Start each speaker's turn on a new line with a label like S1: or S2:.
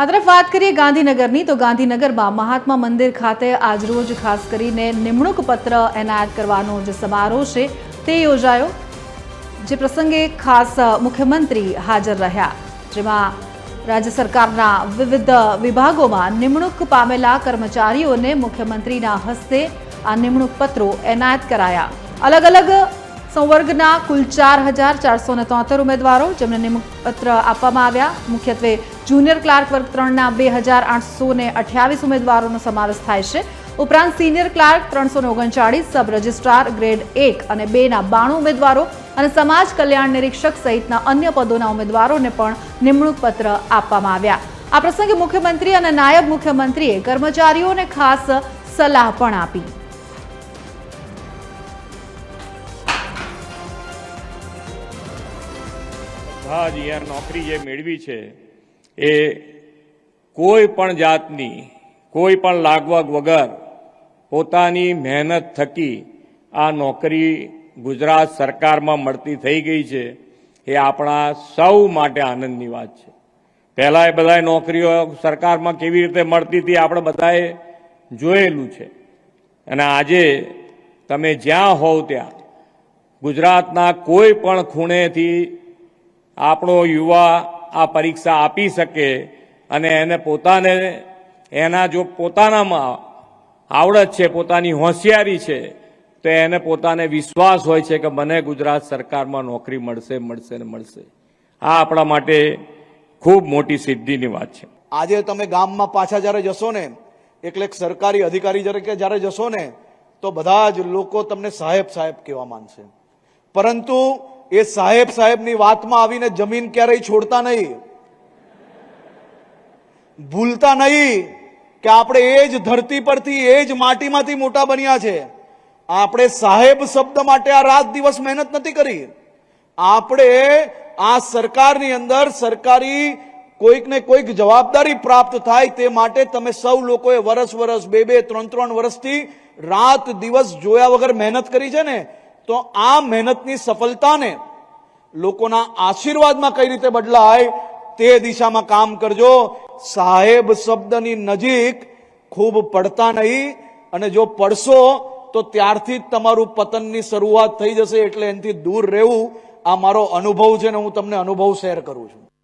S1: આ તરફ વાત કરીએ ગાંધીનગરની, તો ગાંધીનગરમાં મહાત્મા મંદિર ખાતે આજરોજ ખાસ કરીને નિમણૂક પત્ર એનાયત કરવાનો જે સમારોહ છે, તે યોજાયો, જે પ્રસંગે ખાસ મુખ્યમંત્રી હાજર રહ્યા. જેમાં રાજ્ય સરકારના વિવિધ વિભાગોમાં નિમણૂક પામેલા કર્મચારીઓને મુખ્યમંત્રીના હસ્તે આ નિમણૂક પત્રો એનાયત કરાયા. અલગ અલગ સંવર્ગના કુલ ચાર હજાર ચારસો ને તોતેર ઉમેદવારો જેમને નિમણૂકપત્ર આપવામાં આવ્યા. મુખ્યત્વે જુનિયર ક્લાર્ક વર્ગ ત્રણના બે હજાર આઠસો ને અઠ્યાવીસ ઉમેદવારોનો સમાવેશ થાય છે. ઉપરાંત સિનિયર ક્લાર્ક ત્રણસો ઓગણચાળીસ, સબ રજિસ્ટ્રાર ગ્રેડ એક અને બેના બાણું ઉમેદવારો અને સમાજ કલ્યાણ નિરીક્ષક સહિતના અન્ય પદોના ઉમેદવારોને પણ નિમણૂક પત્ર આપવામાં આવ્યા. આ પ્રસંગે મુખ્યમંત્રી અને નાયબ મુખ્યમંત્રીએ કર્મચારીઓને ખાસ સલાહ પણ આપી.
S2: બધા યાર નોકરી જે મેળવી છે, એ કોઈ પણ જાતની, કોઈ પણ લાગવગ વગર પોતાની મહેનત થકી આ નોકરી ગુજરાત સરકારમાં મળતી થઈ ગઈ છે, એ આપણા સૌ માટે આનંદની વાત છે. પહેલાં એ બધાએ નોકરીઓ સરકારમાં કેવી રીતે મળતી હતી આપણે બધાએ જોયેલું છે. અને આજે તમે જ્યાં હોવ ત્યાં ગુજરાતના કોઈ પણ ખૂણેથી આપણો યુવા આ પરીક્ષા આપી શકે અને એને પોતાને, એના જો પોતાનામાં આવડત છે, પોતાની હોશિયારી છે, તો એને પોતાને વિશ્વાસ હોય છે કે મને ગુજરાત સરકારમાં નોકરી મળશે મળશે ને મળશે. આ આપણા માટે ખૂબ મોટી સિદ્ધિની વાત છે.
S3: આજે તમે ગામમાં પાછા જ્યારે જશો ને, એટલે સરકારી અધિકારી જ્યારે જ્યારે જશો ને, તો બધા જ લોકો તમને સાહેબ સાહેબ કહેવા માંગશે. પરંતુ એ સાહેબ સાહેબની વાતમાં આવીને જમીન ક્યારેય છોડતા નહીં. ભૂલતા નહીં કે આપણે એ જ ધરતી પરથી, એ જ માટીમાંથી મોટા બન્યા છે. આપણે સાહેબ શબ્દ માટે આ રાત દિવસ મહેનત નથી કરી. આપણે આ સરકારની અંદર સરકારી કોઈક ને કોઈક જવાબદારી પ્રાપ્ત થાય તે માટે તમે સૌ લોકોએ વરસ વરસ, બે બે, ત્રણ ત્રણ વર્ષથી રાત દિવસ જોયા વગર મહેનત કરી છે ને તો આ મહેનતની સફળતાને લોકોના આશીર્વાદમાં કઈ રીતે બદલાય તે દિશામાં કામ કરજો. સાહેબ શબ્દની નજીક ખૂબ પડતા નહીં અને જો પડશો તો ત્યારથી જ તમારું પતનની શરૂઆત થઈ જશે એટલે એનાથી દૂર રહેવું આ મારો અનુભવ છે ને હું તમને અનુભવ શેર કરું છું.